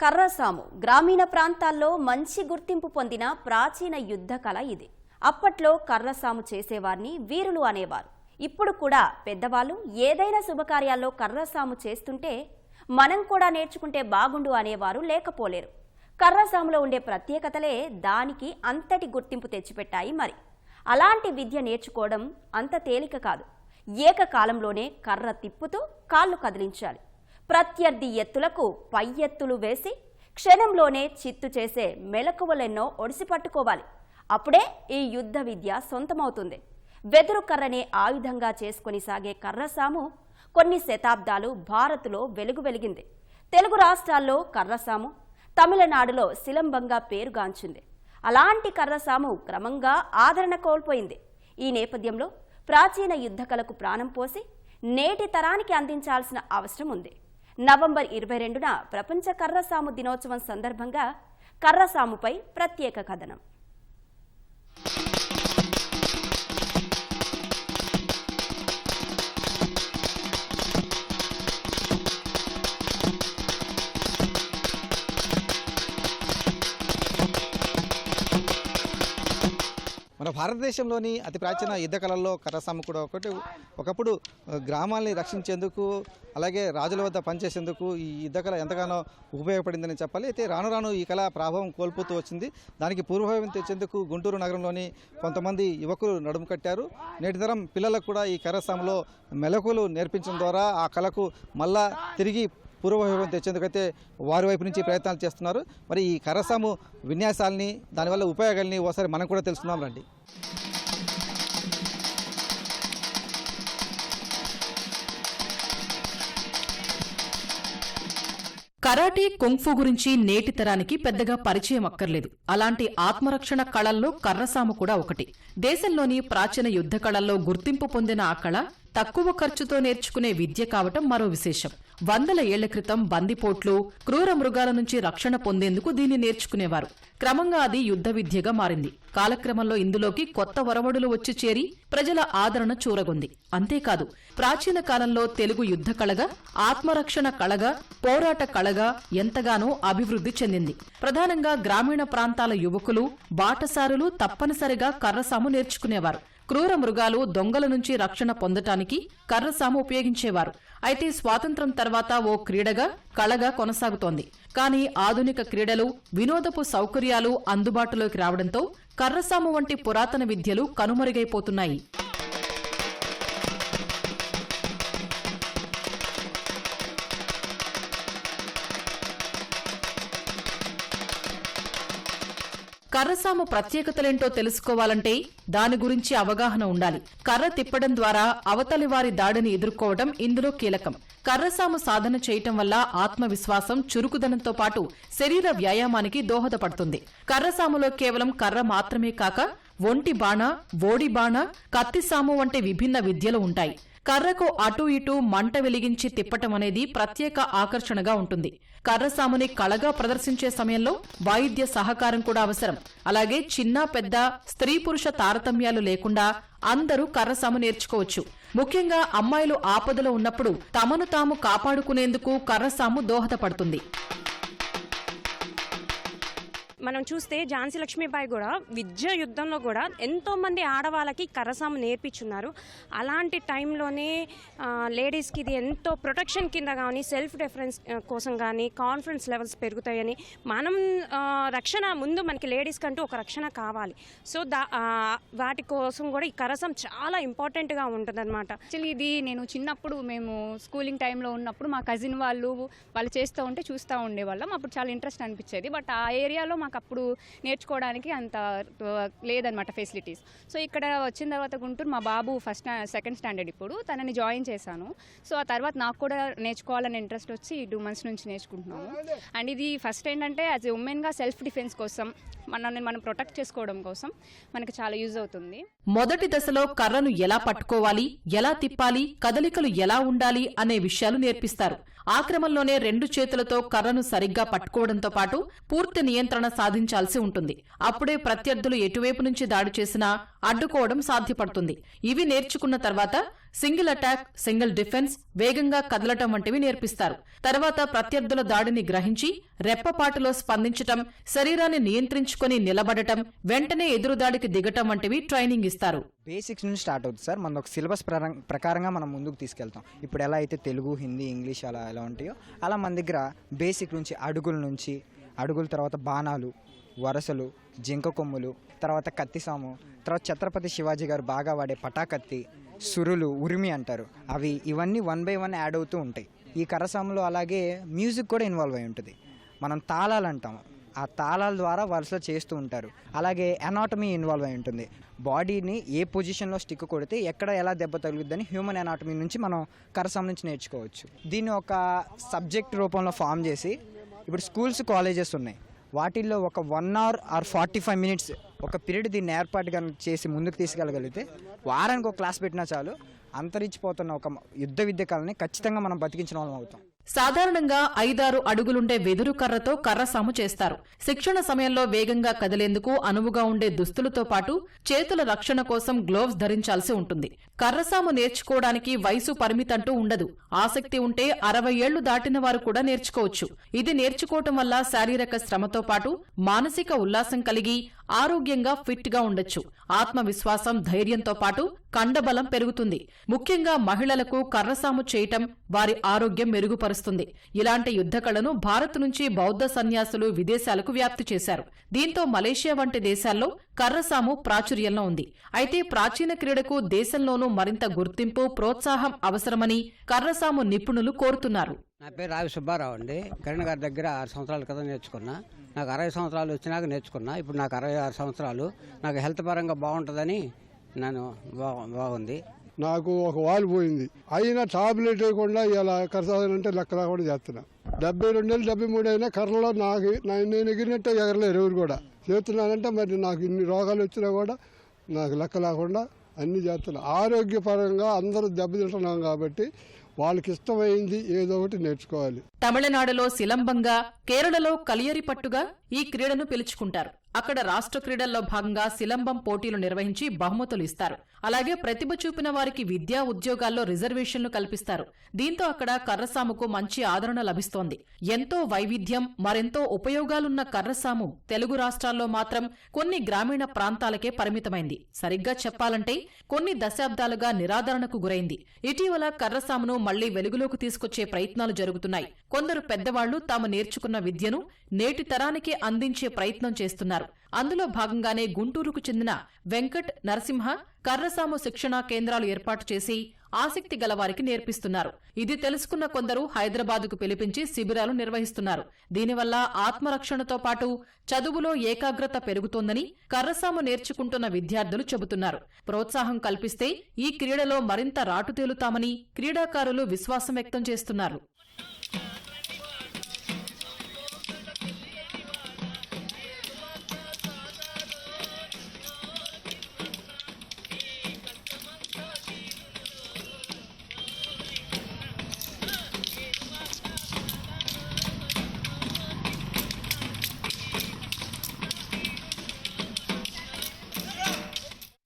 కర్రసాము గ్రామీణ ప్రాంతాల్లో మంచి గుర్తింపు పొందిన ప్రాచీన యుద్ధ కళ ఇది. అప్పట్లో కర్రసాము చేసేవారిని వీరులు అనేవారు. ఇప్పుడు కూడా పెద్దవాళ్ళు ఏదైనా శుభకార్యాల్లో కర్రసాము చేస్తుంటే మనం కూడా నేర్చుకుంటే బాగుండు అనేవారు లేకపోలేరు. కర్రసాములో ఉండే ప్రత్యేకతలే దానికి అంతటి గుర్తింపు తెచ్చిపెట్టాయి మరి. అలాంటి విద్య నేర్చుకోవడం అంత తేలిక కాదు. ఏకకాలంలోనే కర్ర తిప్పుతూ కాళ్ళు కదిలించాలి. ప్రత్యర్థి ఎత్తులకు పై ఎత్తులు వేసి క్షణంలోనే చిత్తు చేసే మెలకువలెన్నో ఒడిసి పట్టుకోవాలి. అప్పుడే ఈ యుద్ధ విద్య సొంతమవుతుంది. వెదురు కర్రనే ఆయుధంగా చేసుకుని సాగే కర్రసాము కొన్ని శతాబ్దాలు భారత్లో వెలుగు వెలిగింది. తెలుగు రాష్ట్రాల్లో కర్రసాము తమిళనాడులో శిలంబంగా పేరుగాంచింది. అలాంటి కర్రసాము క్రమంగా ఆదరణ కోల్పోయింది. ఈ నేపథ్యంలో ప్రాచీన యుద్ధకళకు ప్రాణం పోసి నేటి తరానికి అందించాల్సిన అవసరం ఉంది. నవంబర్ ఇరవై రెండున ప్రపంచ కర్రసాము దినోత్సవం సందర్భంగా కర్రసాముపై ప్రత్యేక కథనం. భారతదేశంలోని అతి ప్రాచీన యుద్ధ కళల్లో కర్రసాము కూడా ఒకటి. ఒకప్పుడు గ్రామాల్ని రక్షించేందుకు అలాగే రాజుల వద్ద పనిచేసేందుకు ఈ యుద్ధ కళ ఎంతగానో ఉపయోగపడిందని చెప్పాలి. అయితే రాను రాను ఈ కళ ప్రభావం కోల్పోతూ వచ్చింది. దానికి పూర్వభావం తెచ్చేందుకు గుంటూరు నగరంలోని కొంతమంది యువకులు నడుము కట్టారు. నేటి తరం పిల్లలకు కూడా ఈ కర్రసాములో మెలకువలు నేర్పించడం ద్వారా ఆ కళకు మళ్ళా తిరిగి పూర్వవైభవం తెచ్చేందుకైతే వారి వైపు నుంచి ప్రయత్నాలు చేస్తున్నారు. మరి ఈ కరసాము విన్యాసాలని దానివల్ల ఉపయోగాల్ని ఓసారి మనం కూడా తెలుసుకుందాం రండి. కరాటే కుంగ్ఫు గురించి నేటి తరానికి పెద్దగా పరిచయం అక్కర్లేదు. అలాంటి ఆత్మరక్షణ కళల్లో కర్రసాము కూడా ఒకటి. దేశంలోని ప్రాచీన యుద్ధ కళల్లో గుర్తింపు పొందిన ఆ కళ తక్కువ ఖర్చుతో నేర్చుకునే విద్య కావటం మరో విశేషం. వందల ఏళ్ళ క్రితం బందిపోట్లు క్రూర మృగాల నుంచి రక్షణ పొందేందుకు దీన్ని నేర్చుకునేవారు. క్రమంగా అది యుద్ధ విద్యగా మారింది. కాలక్రమంలో ఇందులోకి కొత్త వరవడులు వచ్చి చేరి ప్రజల ఆదరణ చూరగొంది. అంతేకాదు ప్రాచీన కాలంలో తెలుగు యుద్ధ కళగా ఆత్మరక్షణ కళగా పోరాట కళగా ఎంతగానో అభివృద్ధి చెందింది. ప్రధానంగా గ్రామీణ ప్రాంతాల యువకులు బాటసారులు తప్పనిసరిగా కర్రసాము నేర్చుకునేవారు. క్రూర మృగాలు దొంగల నుంచి రక్షణ పొందటానికి కర్రసాము ఉపయోగించేవారు. అయితే స్వాతంత్రం తర్వాత ఓ క్రీడగా కళగా కొనసాగుతోంది. కానీ ఆధునిక క్రీడలు వినోదపు సౌకర్యాలు అందుబాటులోకి రావడంతో కర్రసాము వంటి పురాతన విద్యలు కనుమరుగైపోతున్నాయి. కర్రసాము ప్రత్యేకతలేంటో తెలుసుకోవాలంటే దాని గురించి అవగాహన ఉండాలి. కర్ర తిప్పడం ద్వారా అవతలి వారి దాడిని ఎదుర్కోవడం ఇందులో కీలకం. కర్రసాము సాధన చేయటం వల్ల ఆత్మవిశ్వాసం చురుకుదనంతో పాటు శరీర వ్యాయామానికి దోహదపడుతుంది. కర్రసాములో కేవలం కర్ర మాత్రమే కాక ఒంటి బాణ ఓడి బాణ కత్తిసాము వంటి విభిన్న విద్యలు ఉంటాయి. కర్రకు అటూ ఇటూ మంట వెలిగించి తిప్పటం అనేది ప్రత్యేక ఆకర్షణగా ఉంటుంది. కర్రసాముని కళగా ప్రదర్శించే సమయంలో వాయిద్య సహకారం కూడా అవసరం. అలాగే చిన్న పెద్ద స్త్రీ పురుష తారతమ్యాలు లేకుండా అందరూ కర్రసాము నేర్చుకోవచ్చు. ముఖ్యంగా అమ్మాయిలు ఆపదలో ఉన్నప్పుడు తమను తాము కాపాడుకునేందుకు కర్రసాము దోహదపడుతుంది. మనం చూస్తే ఝాన్సీ లక్ష్మీబాయి కూడా విద్య యుద్ధంలో కూడా ఎంతో మంది ఆడవాళ్ళకి కరసాము నేర్పించున్నారు. అలాంటి టైంలోనే లేడీస్కి ఇది ఎంతో ప్రొటెక్షన్ కింద కానీ సెల్ఫ్ డిఫరెన్స్ కోసం కానీ కాన్ఫిడెన్స్ లెవెల్స్ పెరుగుతాయని మనం రక్షణ ముందు మనకి లేడీస్ కంటూ ఒక రక్షణ కావాలి. సో దా వాటి కోసం కూడా ఈ కరసం చాలా ఇంపార్టెంట్గా ఉంటుందన్నమాట. యాక్చువల్లీ ఇది నేను చిన్నప్పుడు మేము స్కూలింగ్ టైంలో ఉన్నప్పుడు మా కజిన్ వాళ్ళు వాళ్ళు చేస్తూ ఉంటే చూస్తూ ఉండేవాళ్ళం. అప్పుడు చాలా ఇంట్రెస్ట్ అనిపించేది. బట్ ఆ ఏరియాలో మాకు అప్పుడు నేర్చుకోవడానికి అంత లేదనమాట ఫెసిలిటీస్. సో ఇక్కడ వచ్చిన తర్వాత గుంటూరు మా బాబు ఫస్ట్ సెకండ్ స్టాండర్డ్ ఇప్పుడు. తనని జాయిన్ చేశాను. సో ఆ తర్వాత నాకు కూడా నేర్చుకోవాలని ఇంట్రెస్ట్ వచ్చి టూ మంత్స్ నుంచి నేర్చుకుంటున్నాము. అండ్ ఇది ఫస్ట్ ఏంటంటే యాజ్ ఎ ఉమెన్గా సెల్ఫ్ డిఫెన్స్ కోసం మనల్ని మనం ప్రొటెక్ట్ చేసుకోవడం కోసం మనకి చాలా యూజ్ అవుతుంది. మొదటి దశలో కర్రను ఎలా పట్టుకోవాలి ఎలా తిప్పాలి కదలికలు ఎలా ఉండాలి అనే విషయాలు నేర్పిస్తారు. ఆ క్రమంలోనే రెండు చేతులతో కర్రను సరిగ్గా పట్టుకోవడంతో పాటు పూర్తి నియంత్రణ సాధించాల్సి ఉంటుంది. అప్పుడే ప్రత్యర్థులు ఎటువైపు నుంచి దాడి చేసినా అడ్డుకోవడం సాధ్యపడుతుంది. ఇవి నేర్చుకున్న తర్వాత సింగిల్ అటాక్ సింగిల్ డిఫెన్స్ వేగంగా కదలటం వంటివి నేర్పిస్తారు. తర్వాత ప్రత్యర్థుల దాడిని గ్రహించి రెప్పపాటులో స్పందించటం శరీరాన్ని నియంత్రించుకొని నిలబడటం వెంటనే ఎదురుదాడికి దిగటం వంటివి ట్రైనింగ్ ఇస్తారు. బేసిక్స్ నుంచి స్టార్ట్ అవుతుంది సార్. మన ఒక సిలబస్ ప్రకారంగా మనం ముందుకు తీసుకెళ్తాం. ఇప్పుడు ఎలా అయితే తెలుగు హిందీ ఇంగ్లీష్ అలా ఎలా ఉంటాయో అలా మన దగ్గర బేసిక్ నుంచి అడుగుల నుంచి అడుగుల తర్వాత బాణాలు వరసలు జింక కొమ్ములు తర్వాత కత్తిసాము తర్వాత ఛత్రపతి శివాజీ గారు బాగా వాడే పటాకత్తి సురులు ఉరిమి అంటారు. అవి ఇవన్నీ వన్ బై వన్ యాడ్ అవుతూ ఉంటాయి. ఈ కరసాములో అలాగే మ్యూజిక్ కూడా ఇన్వాల్వ్ అయి ఉంటుంది. మనం తాళాలు అంటాము. ఆ తాళాల ద్వారా వరుసలో చేస్తూ ఉంటారు. అలాగే ఎనాటమీ ఇన్వాల్వ్ అయి ఉంటుంది. బాడీని ఏ పొజిషన్లో స్టిక్ కొడితే ఎక్కడ ఎలా దెబ్బ తగులుద్దని హ్యూమన్ ఎనాటమీ నుంచి మనం కరసం నుంచి నేర్చుకోవచ్చు. దీన్ని ఒక సబ్జెక్ట్ రూపంలో ఫామ్ చేసి ఇప్పుడు స్కూల్స్ కాలేజెస్ ఉన్నాయి. వాటిల్లో ఒక one hour or forty five minutes ఒక పీరియడ్ దీన్ని ఏర్పాటు కనుక చేసి ముందుకు తీసుకెళ్ళగలిగితే వారానికి ఒక క్లాస్ పెట్టినా చాలు అంతరించిపోతున్న ఒక యుద్ధ విద్య కళని ఖచ్చితంగా మనం బతికించిన వాళ్ళం అవుతాం. సాధారణంగా ఐదారు అడుగులుండే వెదురు కర్రతో కర్ర సాము చేస్తారు. శిక్షణ సమయంలో వేగంగా కదిలేందుకు అనువుగా ఉండే దుస్తులతో పాటు చేతుల రక్షణ కోసం గ్లోవ్స్ ధరించాల్సి ఉంటుంది. కర్రసాము నేర్చుకోవడానికి వయసు పరిమితంటూ ఉండదు. ఆసక్తి ఉంటే అరవై ఏళ్ళు దాటిన వారు కూడా నేర్చుకోవచ్చు. ఇది నేర్చుకోవటం వల్ల శారీరక శ్రమతో పాటు మానసిక ఉల్లాసం కలిగి ఆరోగ్యంగా ఫిట్గా ఉండొచ్చు. ఆత్మవిశ్వాసం ధైర్యంతో పాటు కండబలం పెరుగుతుంది. ముఖ్యంగా మహిళలకు కర్రసాము చేయటం వారి ఆరోగ్యం మెరుగుపరుస్తుంది. ఇలాంటి యుద్ధ కళను భారత్ నుంచి బౌద్ధ సన్యాసులు విదేశాలకు వ్యాప్తి చేశారు. దీంతో మలేషియా వంటి దేశాల్లో కర్రసాము ప్రాచుర్యంలో ఉంది. అయితే ప్రాచీన క్రీడకు దేశంలోనూ మరింత గుర్తింపు ప్రోత్సాహం అవసరమని కర్రసాము నిపుణులు కోరుతున్నారు. నా పేరు రావి సుబ్బారావు అండి. కిరణ్ గారి దగ్గర ఆరు సంవత్సరాల క్రితం నేర్చుకున్నా. నాకు అరవై సంవత్సరాలు వచ్చినాక నేర్చుకున్నా. ఇప్పుడు నాకు అరవై ఆరు సంవత్సరాలు. నాకు హెల్త్ పరంగా బాగుంటుందని నేను బాగుంది. నాకు ఒక వాల్ పోయింది. అయినా టాబ్లెట్ వేయకుండా ఇలా కరసాలంటే లెక్క లేకుండా చేస్తున్నా. డెబ్బై రెండేళ్ళు డెబ్బై మూడు అయినా కర్రలో నాకు నేను ఎగిరినట్టే ఎగరలేరు ఎవరు కూడా. చేస్తున్నానంటే మరి నాకు ఇన్ని రోగాలు వచ్చినా కూడా నాకు లెక్క లేకుండా అన్నీ చేస్తున్నా. ఆరోగ్యపరంగా అందరూ దెబ్బతింటున్నాం కాబట్టి వాళ్ళకి ఇష్టమైంది ఏదో ఒకటి నేర్చుకోవాలి. తమిళనాడులో సిలంబంగా కేరళలో కలియరి పట్టుగా ఈ క్రీడను పిలుచుకుంటారు. అక్కడ రాష్ట్ర క్రీడల్లో భాగంగా సిలంబం పోటీలు నిర్వహించి బహుమతులు ఇస్తారు. అలాగే ప్రతిభ చూపిన వారికి విద్యా ఉద్యోగాల్లో రిజర్వేషన్లు కల్పిస్తారు. దీంతో అక్కడ కర్రసాముకు మంచి ఆదరణ లభిస్తోంది. ఎంతో వైవిధ్యం మరెంతో ఉపయోగాలున్న కర్రసాము తెలుగు రాష్ట్రాల్లో మాత్రం కొన్ని గ్రామీణ ప్రాంతాలకే పరిమితమైంది. సరిగ్గా చెప్పాలంటే కొన్ని దశాబ్దాలుగా నిరాదరణకు గురైంది. ఇటీవల కర్రసామును మళ్ళీ వెలుగులోకి తీసుకొచ్చే ప్రయత్నాలు జరుగుతున్నాయి. కొందరు పెద్దవాళ్ళు తాము నేర్చుకున్న విద్యను నేటి తరానికి అందించే ప్రయత్నం చేస్తున్నారు. అందులో భాగంగానే గుంటూరుకు చెందిన వెంకట్ నరసింహ కర్రసాము శిక్షణా కేంద్రాలు ఏర్పాటు చేసి ఆసక్తి గలవారికి నేర్పిస్తున్నారు. ఇది తెలుసుకున్న కొందరు హైదరాబాదుకు పిలిపించి శిబిరాలు నిర్వహిస్తున్నారు. దీనివల్ల ఆత్మరక్షణతో పాటు చదువులో ఏకాగ్రత పెరుగుతోందని కర్రసాము నేర్చుకుంటున్న విద్యార్థులు చెబుతున్నారు. ప్రోత్సాహం కల్పిస్తే ఈ క్రీడలో మరింత రాటుతేలుతామని క్రీడాకారులు విశ్వాసం వ్యక్తం చేస్తున్నారు.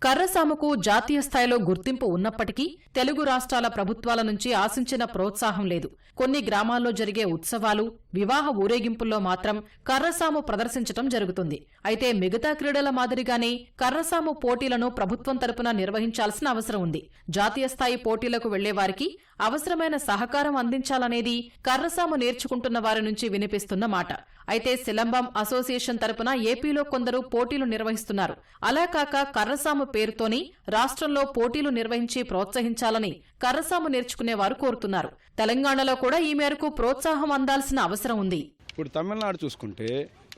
కర్రసాముకు జాతీయ స్థాయిలో గుర్తింపు ఉన్నప్పటికీ తెలుగు రాష్ట్రాల ప్రభుత్వాల నుంచి ఆశించిన ప్రోత్సాహం లేదు. కొన్ని గ్రామాల్లో జరిగే ఉత్సవాలు వివాహ ఊరేగింపుల్లో మాత్రం కర్రసాము ప్రదర్శించటం జరుగుతుంది. అయితే మిగతా క్రీడల మాదిరిగానే కర్రసాము పోటీలను ప్రభుత్వం తరపున నిర్వహించాల్సిన అవసరం ఉంది. జాతీయ స్థాయి పోటీలకు వెళ్ళేవారికి అవసరమైన సహకారం అందించాలనేది కర్రసాము నేర్చుకుంటున్న వారి నుంచి వినిపిస్తున్న మాట. అయితే సిలంబం అసోసియేషన్ తరపున ఏపీలో కొందరు పోటీలు నిర్వహిస్తున్నారు. అలా కాక కర్రసాము పేరుతోని రాష్ట్రంలో పోటీలు నిర్వహించి ప్రోత్సహించాలని కర్రసాము నేర్చుకునేవారు కోరుతున్నారు. తెలంగాణలో కూడా ఈ మేరకు ప్రోత్సాహం అందాల్సిన అవసరం ఉంది. ఇప్పుడు తమిళనాడు చూసుకుంటే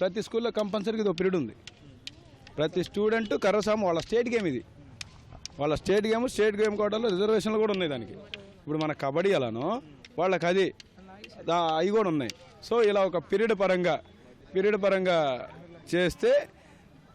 ప్రతి స్కూల్లో కంపల్సరీగా ఇది పీరియడ్ ఉంది. ప్రతి స్టూడెంట్ కర్రసాము వాళ్ళ స్టేట్ గేమ్ ఇది. వాళ్ళ స్టేట్ గేమ్ స్టేట్ గేమ్ కోటలో రిజర్వేషన్లు కూడా ఉన్నాయి దానికి. ఇప్పుడు మన కబడ్డీ అలానో వాళ్ళకి అది అవి కూడా ఉన్నాయి. సో ఇలా ఒక పీరియడ్ పరంగా పీరియడ్ పరంగా చేస్తే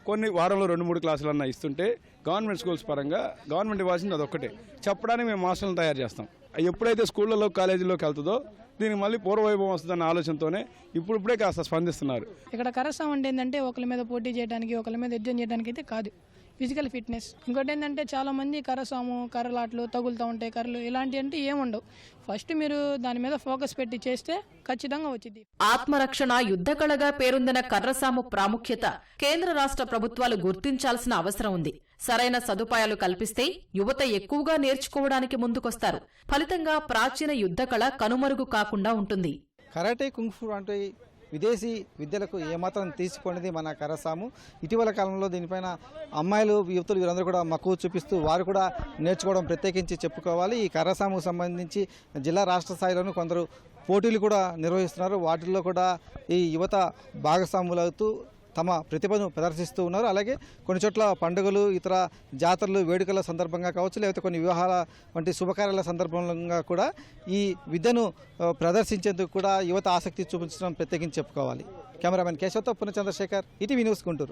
కొన్ని వారంలో రెండు మూడు క్లాసులు అన్న ఇస్తుంటే గవర్నమెంట్ స్కూల్స్ పరంగా గవర్నమెంట్ ఇవ్వాల్సింది అదొక్కటే. చెప్పడానికి మేము మాస్టర్లను తయారు చేస్తాం. ఎప్పుడైతే స్కూళ్ళలో కాలేజీలోకి వెళ్తుందో దీనికి మళ్ళీ పూర్వవైభవం వస్తుందన్న ఆలోచనతోనే ఇప్పుడిప్పుడే కాస్త స్పందిస్తున్నారు. ఇక్కడ కరసం అంటే ఏంటంటే ఒకరి మీద పోటీ చేయడానికి ఒకరి మీద యుద్ధం చేయడానికి అయితే కాదు. Physical fitness. ఇంకోటి ఏంటంటే చాలామంది కర్రసాము కర్రలాట్లు తగులుతూ ఉంటాయి కర్రలు ఇలాంటివి అంటే ఏముండవు ఫస్ట్ మీరు దాని మీద ఫోకస్ పెట్టి చేస్తే ఖచ్చితంగా వచ్చింది ఆత్మరక్షణ యుద్ధకళగా పేరొందిన కర్రసాము ప్రాముఖ్యత కేంద్ర రాష్ట్ర ప్రభుత్వాలు గుర్తించాల్సిన అవసరం ఉంది. సరైన సదుపాయాలు కల్పిస్తే యువత ఎక్కువగా నేర్చుకోవడానికి ముందుకొస్తారు. ఫలితంగా ప్రాచీన యుద్ధకళ కనుమరుగు కాకుండా ఉంటుంది. కరాటే కుంగ్ఫు వంటి విదేశీ విద్యలకు ఏమాత్రం తీసుకునేది మన కరసాము. ఇటీవల కాలంలో దీనిపైన అమ్మాయిలు యువతులు వీరందరూ కూడా మక్కువ చూపిస్తూ వారు కూడా నేర్చుకోవడం ప్రత్యేకించి చెప్పుకోవాలి. ఈ కరసాముకు సంబంధించి జిల్లా రాష్ట్ర స్థాయిలోనూ కొందరు పోటీలు కూడా నిర్వహిస్తున్నారు. వాటిల్లో కూడా ఈ యువత భాగస్వాములవుతూ తమ ప్రతిభను ప్రదర్శిస్తూ ఉన్నారు. అలాగే కొన్ని చోట్ల పండుగలు ఇతర జాతరలు వేడుకల సందర్భంగా కావచ్చు లేకపోతే కొన్ని వివాహాల వంటి శుభకార్యాల సందర్భంగా కూడా ఈ విద్యను ప్రదర్శించేందుకు కూడా యువత ఆసక్తి చూపించడం ప్రత్యేకించి చెప్పుకోవాలి. కెమెరామెన్ కేశవతో పునః చంద్రశేఖర్ ఇటీవీ న్యూస్ గుంటూరు.